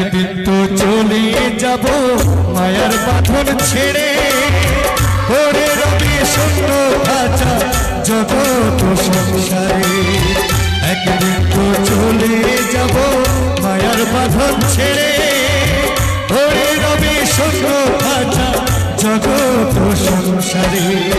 একদিন তো চলে যাব মায়ার বাঁধন ছেড়ে। ওরে রবি শূন্য খাঁচা জগৎ সংসারে। একদিন তো চলে যাব মায়ার বাঁধন ছেড়ে। ওরে রবি শূন্য খাঁচা জগৎ সংসারে।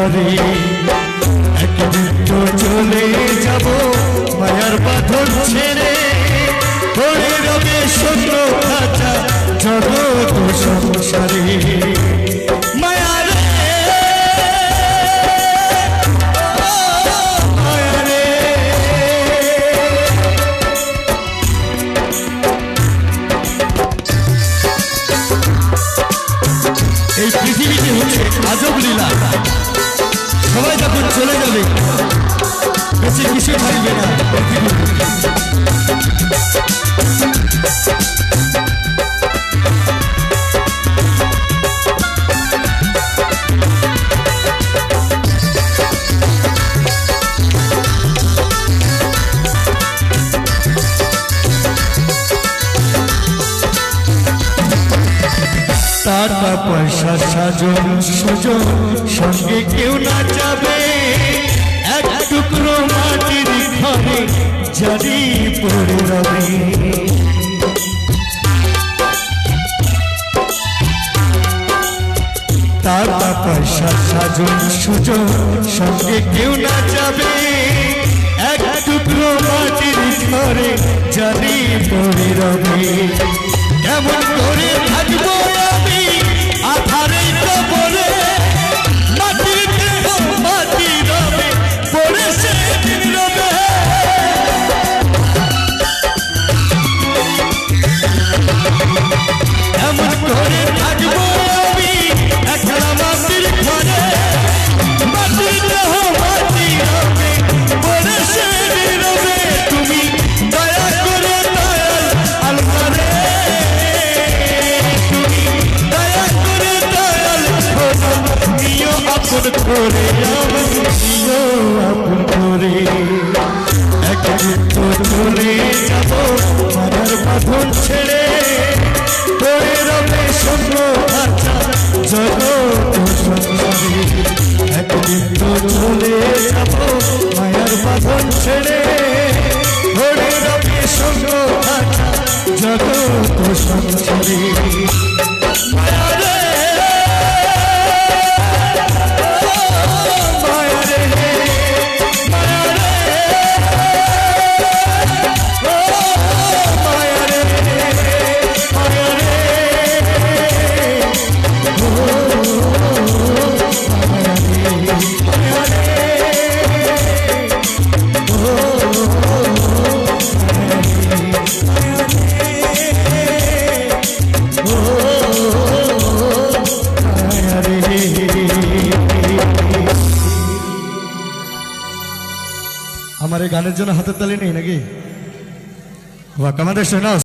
ঘরে একদিন তো চলে যাব মায়ার বাঁধন ছেড়ে। ধরে রবে শূন্য খাঁচা জগৎ সংসারে। এই পৃথিবীতে হচ্ছে আজব লীলা। সবাই যখন চলে যাবে বেশি কিছু থাকবে না। টাকা পয়সা সাজন, সুজন। সঙ্গে কেউ না যাবে। এক টুকরো মাটির ঘরে জারি পড়ে রবে। টাকা পয়সা সাজন, সুজন। সঙ্গে কেউ না যাবে। এক টুকরো মাটির ঘরে জারি পড়ে রবে। করে নিও আপন করে একদিন তো চলে যাব মারার বাঁধন ছেড়ে পড়ে রবে শূন্য খাঁচা জগৎ সংসারে একদিন তো চলে যাব মায়ার বাঁধন ছেড়ে পড়ে রবে শূন্য খাঁচা জগৎ সংসারে গানের জন্য হাতের তালি নেই নাকি? বাহ কামাদের শোনাও